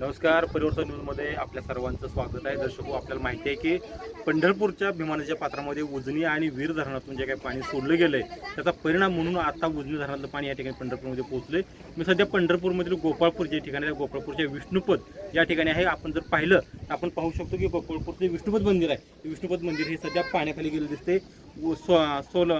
नमस्कार परिवर्तन न्यूजमध्ये आपल्या सर्वांचं स्वागत आहे. दर्शको हो, आपल्याला माहिती आहे की पंढरपूरच्या भीमानदीच्या पात्रामध्ये उजनी आणि वीर धरणातून जे काही पाणी सोडलं गेलं आहे त्याचा परिणाम म्हणून आता उजनी धरणातलं पाणी या ठिकाणी पंढरपूरमध्ये पोहोचलंय. मी सध्या पंढरपूरमधील गोपाळपूर जे ठिकाणी आहे गोपाळपूरच्या विष्णुपद या ठिकाणी आहे. आपण जर पाहिलं तर आपण पाहू शकतो की गोपाळपूरचं विष्णुपद मंदिर आहे. विष्णुपद मंदिर हे सध्या पाण्याखाली गेलं दिसते व सो सोल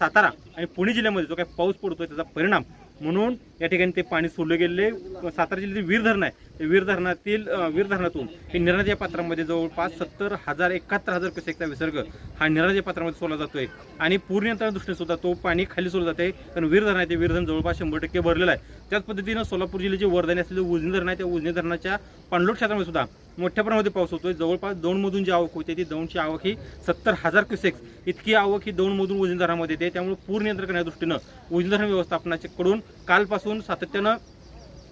सातारा आणि पुणे जिल्ह्यामध्ये जो काही पाऊस पडतो त्याचा परिणाम म्हणून या ठिकाणी ते पाणी सोडलं गेले सातारा जिल्ह्यातील वीर धरण आहे. वीर धरणातील वीर धरणातून हे निराच्या पात्रामध्ये जवळपास सत्तर हजार एकाहत्तर हजार क्युसेकचा विसर्ग हा निराच्या पात्रामध्ये सोडला जातोय. आणि पूर नियंत्रण दृष्टीने सुद्धा तो पाणी खाली सोडलं जाते. कारण वीर धरण आहे ते वीर धरण जवळपास शंभर टक्के भरलेलं आहे. त्याच पद्धतीनं सोलापूर जिल्ह्याचे वर्धने असलेले उजनी धरण आहे त्या उजनी धरणाच्या पाणलोट क्षेत्रामध्ये सुद्धा मोठ्या प्रमाणामध्ये पाऊस होतोय. जवळपास दौंडमधून जी आवक होते ती दौंडची आवक ही सत्तर हजार क्युसेक्स इतकी आवक ही दौंडमधून उजनी धरणामध्ये येते. त्यामुळे पूर नियंत्रण करण्याच्या दृष्टीनं उजनी धरण व्यवस्थापनाच्या कडून कालपासून सातत्यानं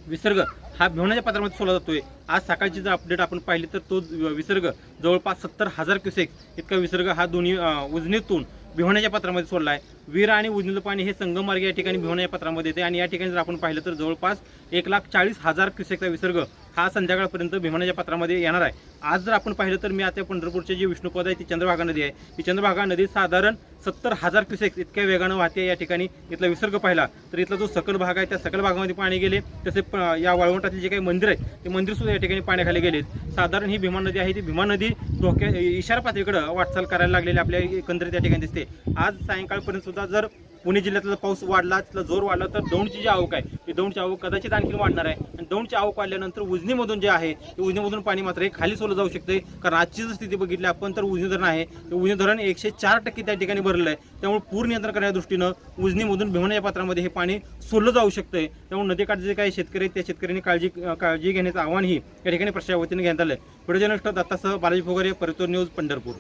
विसर्ग हा भिवण्याच्या पात्रामध्ये सोडला जातोय. आज सकाळची जर अपडेट आपण पाहिली तर तो विसर्ग जवळपास सत्तर हजार क्युसेक इतका विसर्ग हा दोन्ही उजनीतून भिवण्याच्या पात्रामध्ये सोडला आहे वीर आणि उजनीचं पाणी हे संगमार्ग या ठिकाणी भिवण्याच्या पात्रामध्ये येते आणि या ठिकाणी जर आपण पाहिलं तर जवळपास एक लाख चाळीस हजार क्युसेकचा विसर्ग हा संध्याकाळपर्यंत भीमानाच्या पात्रामध्ये येणार आहे. आज जर आपण पाहिलं तर मी आता पंढरपूरचे जे विष्णुपद आहे ती चंद्रभागा नदी आहे. ही चंद्रभागा नदी साधारण सत्तर हजार क्युसेक्स इतक्या वेगानं वाहते या ठिकाणी इथला विसर्ग पाहिला. तर इथला जो सकल भाग आहे त्या सकल भागामध्ये पाणी गेले. तसे प- या वाळवंटातले जे काही मंदिर आहेत ते मंदिर सुद्धा या ठिकाणी पाण्याखाली गेलेत. साधारण ही भीमा नदी आहे ती भीमा नदी धोक्या इशारा पातळीकडं वाटचाल करायला लागलेली आपल्या एकंदरीत या ठिकाणी दिसते. आज सायंकाळपर्यंत सुद्धा जर पुणे जिल्ह्यातला पाऊस वाढला तिथला जोर वाढला तर दौंडची जी आवक आहे ती दौंडची आवक कदाचित आणखी वाढणार आहे. आणि दौंडची आवक वाढल्यानंतर उजनीमधून जे आहे ते उजनीमधून पाणी मात्र हे खाली सोडलं जाऊ शकते कारण आजची जर स्थिती बघितली आपण तर उजनी धरण आहे. ते उजनी धरण एकशे चार टक्के त्या ठिकाणी भरलं आहे त्यामुळे पूर नियंत्रण करण्याच्या दृष्टीनं उजनीमधून या पात्रामध्ये हे पाणी सोडलं जाऊ शकतंय. त्यामुळे नदीकाठचे जे काही शेतकरी आहेत त्या शेतकऱ्यांनी काळजी काळजी घेण्याचं आव्हानही या ठिकाणी प्रशासनाच्या वतीने घेण्यात आलं आहे व्हिडिओ जर्नलिस्ट दत्तासह बालाजी फोगरे परितोर न्यूज पंढरपूर.